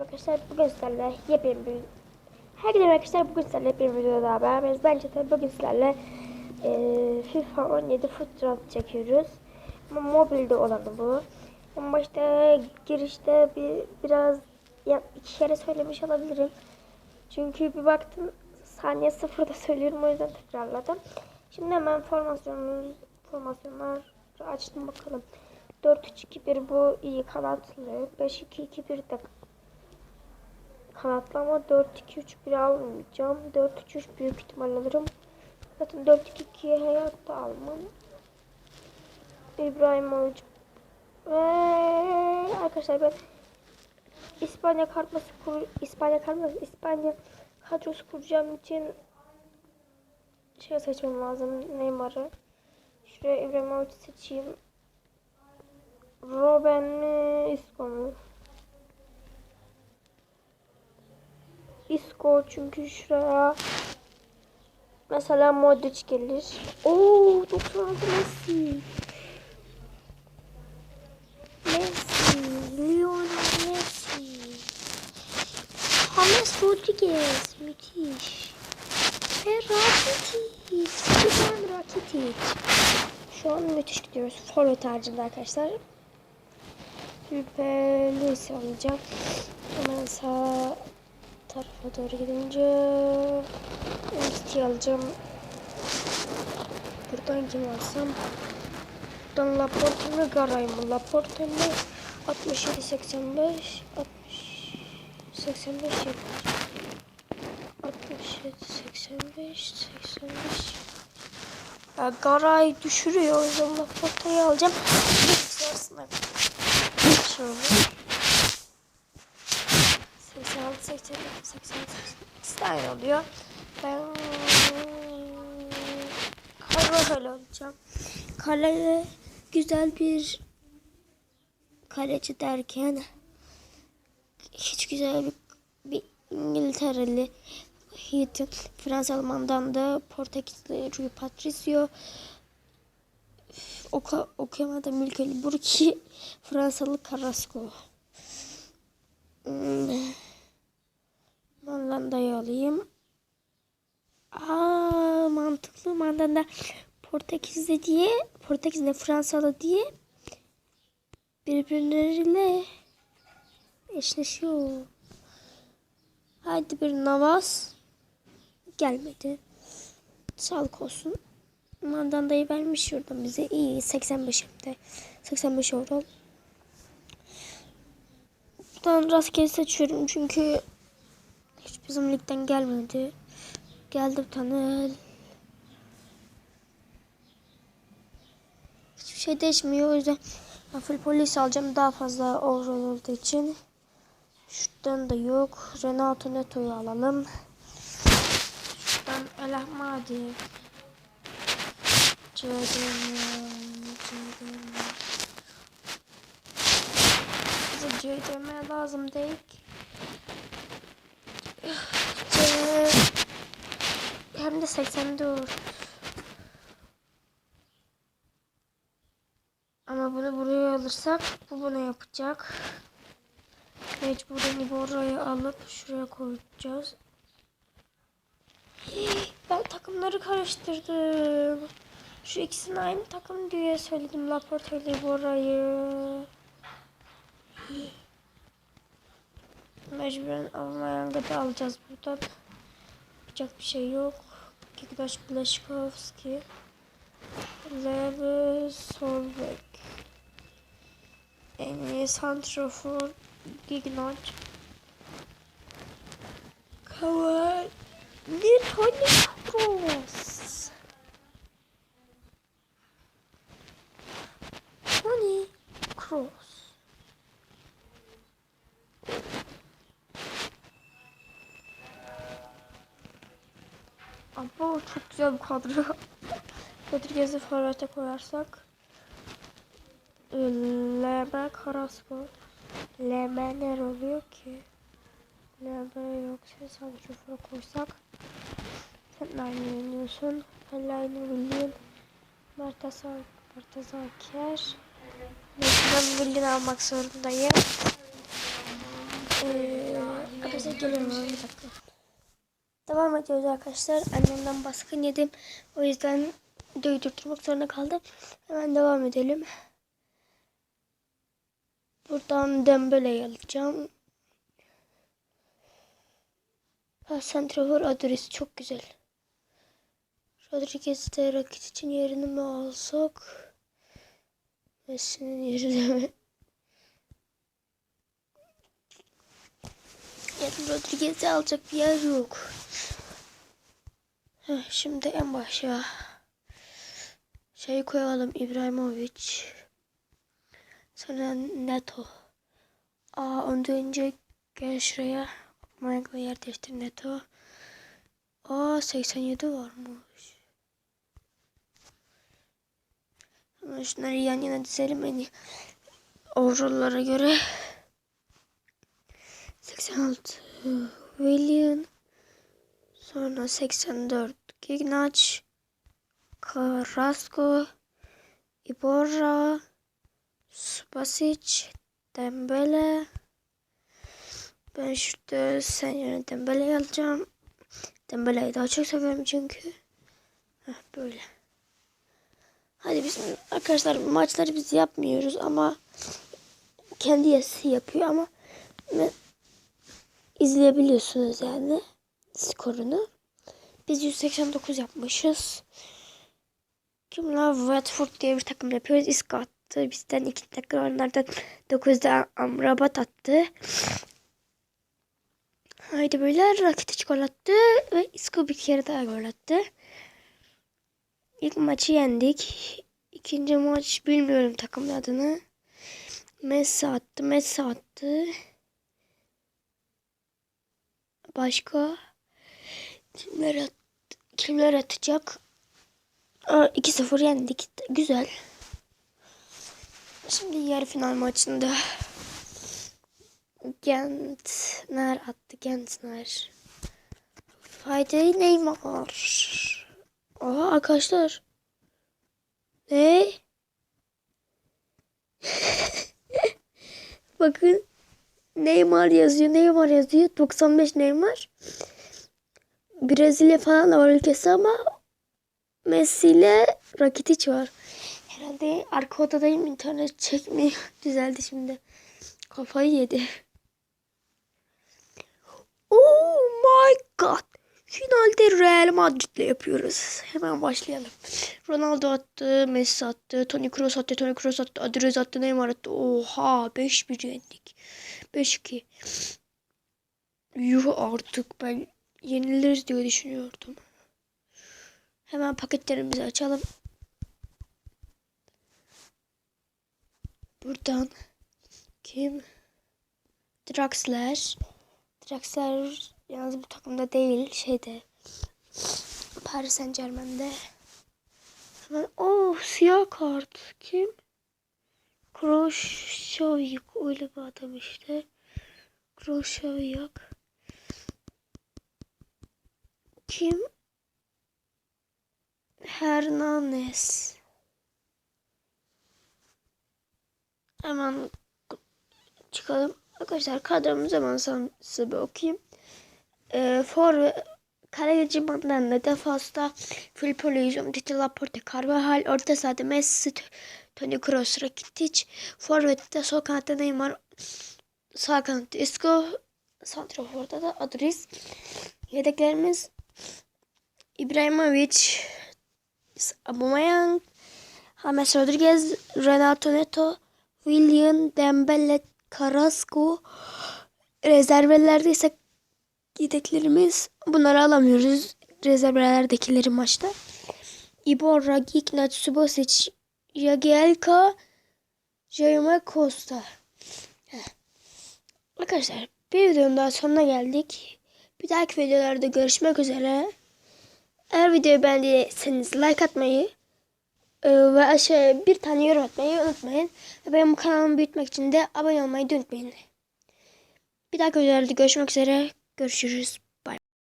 Arkadaşlar bugün sizlerle yepyeni bir Herkese arkadaşlar bugün sizlerle bir videoda daha beraberiz. Bence tabii bugün sizlerle eee FIFA 17 Foot çekiyoruz. Ama mobilde olanı bu. Ama başta girişte bir biraz ya iki kere söylemiş olabilirim. Çünkü bir baktım saniye sıfırda söylüyorum o yüzden tekrarladım. Şimdi hemen formasyonumuz formasyonları açtım bakalım. 4-3-2-1 bu iyi kanatlı. 5-2-2-1 de kanatlı ama 4-2-3-1 almayacağım. 4-3-3 büyük ihtimal alırım. Zaten 4-2-2'yi hayatta almam. İbrahimovic ve arkadaşlar ben İspanya kartması kur İspanya kartması İspanya kadrosu kuracağım için şey seçmem lazım Neymar'ı. Şuraya İbrahimovic seçeyim. Robben mi Isco mu? Isco çünkü şuraya mesela Modric gelir. Oo 96 Messi. Messi, Lionel Messi. James Rodriguez müthiş. Ve Rakitic. Ivan Rakitic. Şu an müthiş gidiyoruz. Forvet harcında arkadaşlar. Ve Luis'i alacağım. Hemen sağ tarafa doğru gidince Luis'i alacağım. Buradan kim alsam? Buradan Laporte mi Garay mı? Laporte mi? 67 85 60 85 70 67 85 85 ya Garay düşürüyor o yüzden Laporte'yi alacağım. Şöyle 86 87 88 ikisi oluyor. Ben Carvajal alacağım. Kaleye güzel bir kaleci derken hiç güzel bir, bir İngiltereli Heaton, Fransa Alman'dan da Portekizli Rui Patricio Oka, okuyamadım Mülkeli Burki Fransalı Carrasco hmm. Mandanda'yı alayım Aa mantıklı Mandanda Portekizli diye Portekizli Fransalı diye birbirleriyle eşleşiyor. Haydi bir Navas gelmedi. Sağlık olsun. Mandanda'yı vermiş şuradan bize. İyi 85 hem de. 85 euro. Buradan rastgele seçiyorum çünkü hiç bizim ligden gelmedi. Geldi bir tane. Hiçbir şey değişmiyor o yüzden full polis alacağım daha fazla overall olduğu için. Şuradan da yok. Renato Neto'yu alalım. Şuradan El Ahmadi. Cedem. Bize Cedem'e lazım değil. C hem de 84. Ama bunu buraya alırsak bu bunu yapacak. Mecburen Iborra'yı alıp şuraya koyacağız. Ben takımları karıştırdım. Şu ikisini aynı takım diye söyledim Laporte ile Iborra'yı. Mecburen almayan da alacağız buradan. Yapacak bir şey yok. Kikdaş Blaşkovski. Lev Solbek. En iyi santrafor Gignot. Kaval. Bir Tony Kroos. Tony Kroos. Ama çok güzel bir kadro. Rodriguez'i forvete koyarsak. Leme Carrasco. Leme ne oluyor ki? Leme yoksa santrofora koysak. Sen aynı yeniyorsun. Fellaini William. Mertesa Mertesaker. Neyse ben William almak zorundayım. Ee, Geliyorum bir dakika. Devam ediyoruz arkadaşlar. Annemden baskın yedim. O yüzden videoyu durdurmak zorunda kaldım. Hemen devam edelim. Buradan Dembele'yi alacağım. Santrafor adresi çok güzel. Rodriguez de rakit için yerini mi alsak? Messi'nin yerine mi? Yani Rodriguez'i alacak bir yer yok. Şimdi en başa şey koyalım İbrahimovic. Sonra Neto. Aa ondan önce gel şuraya. Michael yer değiştir Neto. Aa 87 varmış. Hemen şunları yan yana dizelim iyi. Overall'lara göre. 86 William. Sonra 84 Gignac. Carrasco. Iborra. Spasic. Dembele. Ben şurada sen yerine Dembele'yi alacağım. Dembele'yi daha çok seviyorum çünkü. Heh, böyle. Hadi biz arkadaşlar maçları biz yapmıyoruz ama kendi yazısı yapıyor ama izleyebiliyorsunuz yani skorunu. Biz 189 yapmışız. Kimler Watford diye bir takım yapıyoruz. İsko attı. Bizden iki takım onlardan 9'da Amrabat attı. Haydi böyle Rakitic gol attı ve Isco bir kere daha gol attı. İlk maçı yendik. İkinci maç bilmiyorum takımın adını. Messi attı, Messi attı. Başka kimler at kimler atacak? Aa, 2-0 yendik. Güzel. Şimdi yarı final maçında Gentner attı Gentner. Haydi Neymar. Aa arkadaşlar. Ne? Bakın. Neymar yazıyor. Neymar yazıyor. 95 Neymar. Brezilya falan da var ülkesi ama Messi ile Rakitic var. Herhalde arka odadayım internet çekmiyor. Düzeldi şimdi. Kafayı yedi. Oh my god. Finalde Real Madrid'le yapıyoruz. Hemen başlayalım. Ronaldo attı, Messi attı, Toni Kroos attı, Toni Kroos attı, Adrez attı, Neymar attı. Oha 5-1 yendik. 5-2. Yuh artık ben yeniliriz diye düşünüyordum. Hemen paketlerimizi açalım. Buradan kim? Draxler. Draxler yalnız bu takımda değil şeyde. Paris Saint Germain'de. Hemen oh siyah kart. Kim? Kroşovik öyle bir adam işte. Kroşovik. Kim? Hernanes. Hemen çıkalım. Arkadaşlar kadromuzu hemen size bir okuyayım. Ee, for ve kaleci Mandanda defansta Filippo Luizum, Titi Laporte, Carvajal, orta sahada Messi, Toni Kroos, Rakitic, forvette sol kanatta Neymar, sağ kanatta Isco, santraforda da Adris. Yedeklerimiz İbrahimovic, Aubameyang, James Rodriguez, Renato Neto, William Dembele, Carrasco. Rezervelerde ise yedeklerimiz bunları alamıyoruz. Rezervelerdekileri maçta. Iborra, Gignac, Subasic, Jagielka, Jaime Costa. Arkadaşlar bir videonun daha sonuna geldik. Bir dahaki videolarda görüşmek üzere. Eğer videoyu beğendiyseniz like atmayı e, ve aşağıya bir tane yorum atmayı unutmayın. Ve benim kanalımı büyütmek için de abone olmayı unutmayın. Bir dahaki videolarda görüşmek üzere. Görüşürüz.